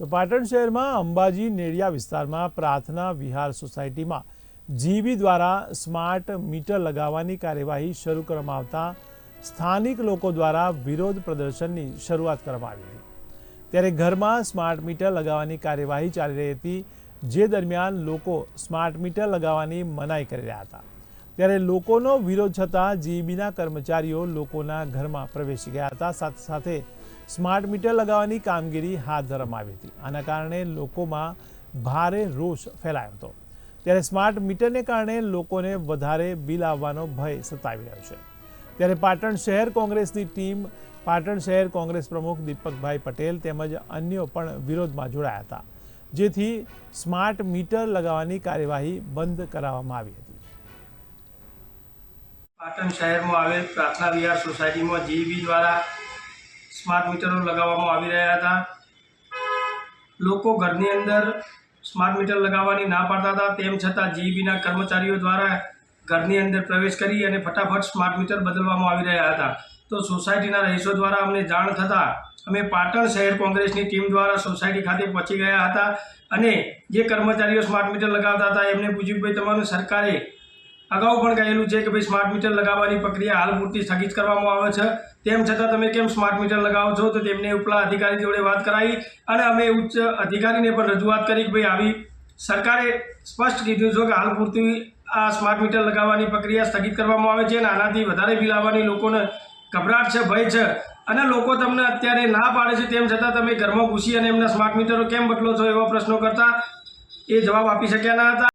તો પાટણ શહેરમાં અંબાજી નેડિયા વિસ્તારમાં પ્રાર્થના વિહાર સોસાયટીમાં જીબી દ્વારા સ્માર્ટ મીટર લગાવવાની કાર્યવાહી શરૂ કરવામાં આવતા સ્થાનિક લોકો દ્વારા વિરોધ પ્રદર્શનની શરૂઆત કરવામાં આવી હતી. ત્યારે ઘરમાં સ્માર્ટ મીટર લગાવવાની કાર્યવાહી ચાલી રહી હતી, જે દરમિયાન લોકો સ્માર્ટ મીટર લગાવવાની મનાઈ કરી રહ્યા હતા. ત્યારે લોકોનો વિરોધ છતાં જીબીના કર્મચારીઓ લોકોના ઘરમાં પ્રવેશી ગયા હતા. સાથે સાથે સ્માર્ટ મીટર લગાવવાની કામગીરી હાથ ધરવામાં આવી હતી. આના કારણે લોકોમાં ભારે રોષ ફેલાયો હતો. ત્યારે સ્માર્ટ મીટરને કારણે લોકોને વધારે બિલ આવવાનો ભય સતાવી રહ્યો છે. ત્યારે પાટણ શહેર કોંગ્રેસની ટીમ, પાટણ શહેર કોંગ્રેસ પ્રમુખ દીપકભાઈ પટેલ તેમજ અન્યો પણ વિરોધમાં જોડાયા હતા. જેથી સ્માર્ટ મીટર લગાવવાની કાર્યવાહી બંધ કરાવવામાં આવી હતી. પાટણ શહેરમાં આવેલ પ્રાર્થના વિહાર સોસાયટીમાં જીઈબી દ્વારા સ્માર્ટ મીટરો લગાવવામાં આવી રહ્યા હતા. લોકો ઘરની અંદર સ્માર્ટ મીટર લગાવવાની ના પાડતા હતા. તેમ છતાં જીઈબીના કર્મચારીઓ દ્વારા ઘરની અંદર પ્રવેશ કરી અને ફટાફટ સ્માર્ટ મીટર બદલવામાં આવી રહ્યા હતા. તો સોસાયટીના રહીશો દ્વારા અમને જાણ થતાં અમે પાટણ શહેર કોંગ્રેસની ટીમ દ્વારા સોસાયટી ખાતે પહોંચી ગયા હતા અને જે કર્મચારીઓ સ્માર્ટ મીટર લગાવતા હતા, એમને પૂછ્યું ભાઈ, તમારું સરકારે અગાઉ પણ કહેલું છે કે ભાઈ સ્માર્ટ મીટર લગાવવાની પ્રક્રિયા હાલ પૂરતી સ્થગિત કરવામાં આવે છે. તેમ છતાં તમે કેમ સ્માર્ટ મીટર લગાવો છો? તો તેમને ઉપલા અધિકારી જોડે વાત કરાવી અને અમે ઉચ્ચ અધિકારીને પણ રજૂઆત કરી કે ભાઈ આવી સરકારે સ્પષ્ટ કીધું છે કે હાલ પૂરતી આ સ્માર્ટ મીટર લગાવવાની પ્રક્રિયા સ્થગિત કરવામાં આવે છે અને આનાથી વધારે બિલ આવવાની લોકોને ગભરાટ છે, ભય છે અને લોકો તમને અત્યારે ના પાડે છે. તેમ છતાં તમે ઘરમાં ઘૂસી અને એમના સ્માર્ટ મીટરો કેમ બદલો છો એવા પ્રશ્નો કરતા એ જવાબ આપી શક્યા ન હતા.